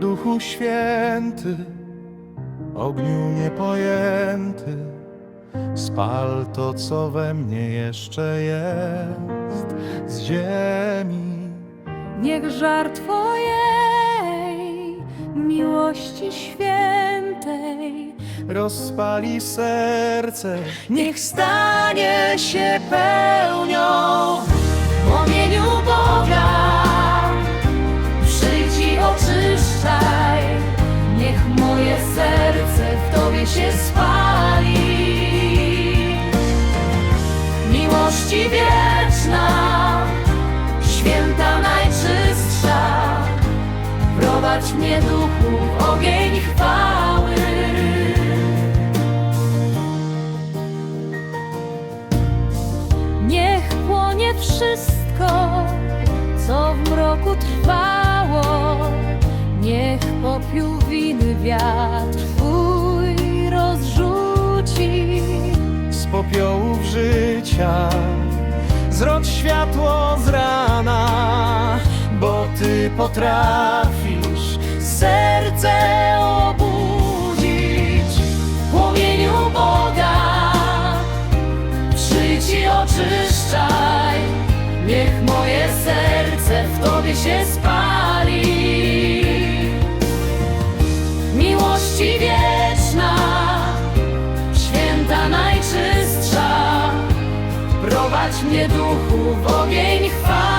Duchu Święty, ogniu niepojęty, spal to, co we mnie jeszcze jest z ziemi. Niech żar Twojej miłości świętej rozpali serce, niech stanie się pełnią serce w Tobie się spali. Miłości wieczna, święta najczystsza, prowadź mnie duchu w ogień chwały. Niech płonie wszystko, co w mroku trwało. Niech popiół wiatr twój rozrzuci. z popiołów życia. Zrodź światło z rana, bo Ty potrafisz serce obudzić. W płomieniu Boga przyjdź i oczyszczaj. Niech moje serce w Tobie się spali. Mnie duchu w ogień chwały.